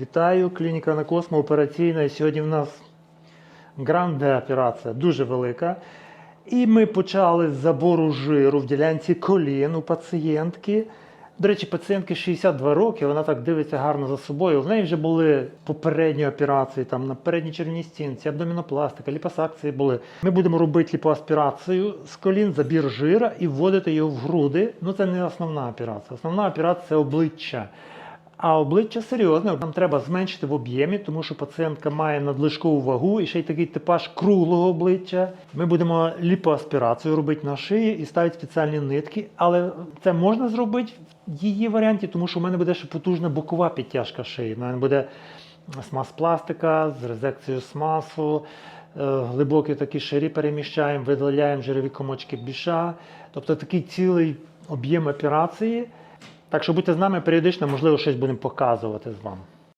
Вітаю, клініка на Космо операційна. Сьогодні в нас гранде операція, дуже велика. І ми почали з забору жиру в ділянці колін у пацієнтки. До речі, пацієнтки 62 роки, вона так дивиться гарно за собою. В неї вже були попередні операції там на передній червній стінці, абдомінопластика, ліпосакції були. Ми будемо робити ліпоаспірацію з колін, забір жира і вводити його в груди. Ну це не основна операція. Основна операція це обличчя. А обличчя серйозне, нам треба зменшити в об'ємі, тому що пацієнтка має надлишкову вагу і ще й такий типаж круглого обличчя. Ми будемо ліпоаспірацію робити на шиї і ставити спеціальні нитки, але це можна зробити в її варіанті, тому що в мене буде ще потужна бокова підтяжка шиї. У мене буде смаз-пластика з резекцією смазу, е, глибокі такі ширі переміщаємо, видаляємо жирові комочки біша. Тобто такий цілий об'єм операції. Так що будьте з нами періодично, можливо, щось будемо показувати з вами.